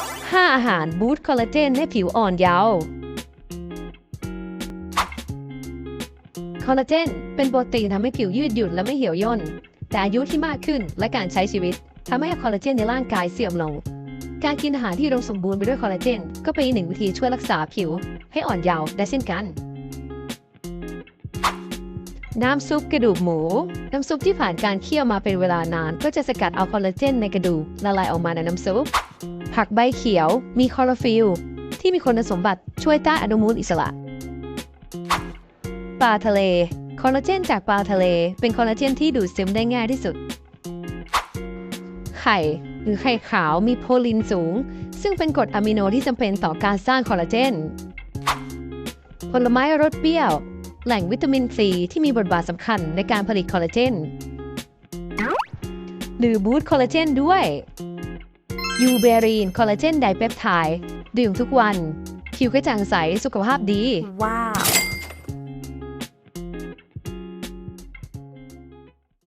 5 อาหารบูตคอลลาเจนให้ผิวอ่อนเยาว์คอลลาเจนเป็นโปรตีนทำให้ผิวยืดหยุ่นและไม่เหี่ยวย่น แต่อายุที่มากขึ้นและการใช้ชีวิตทำให้คอลลาเจนในร่างกายเสื่อมลง การกินอาหารที่อุดมสมบูรณ์ไปด้วยคอลลาเจน ก็เป็นอีกหนึ่งวิธีช่วยรักษาผิวให้อ่อนเยาว์ได้เช่นกัน น้ำซุปกระดูกหมู น้ำซุปที่ผ่านการเคี่ยวมาเป็นเวลานาน ก็จะสกัดเอาคอลลาเจนในกระดูกละลายออกมาในน้ำซุป ผักใบเขียว มีคลอโรฟิลที่มีคุณสมบัติช่วยต้านอนุมูลอิสระ ปลาทะเล คอลลาเจนจากปลาทะเล เป็นคอลลาเจนที่ดูดซึมได้ง่ายที่สุด ไข่ หรือไข่ขาวมีโพลินสูง ซึ่งเป็นกรดอะมิโนที่จำเป็นต่อการสร้างคอลลาเจน ผลไม้รสเปรี้ยว แหล่งวิตามินซีที่มีบทบาทสำคัญในการผลิตคอลลาเจน หรือบูตคอลลาเจนด้วย ยูเบรีนคอลลาเจนไดเปปไทด์ดื่มทุกวัน ผิวกระจ่างใส สุขภาพดี ว้าว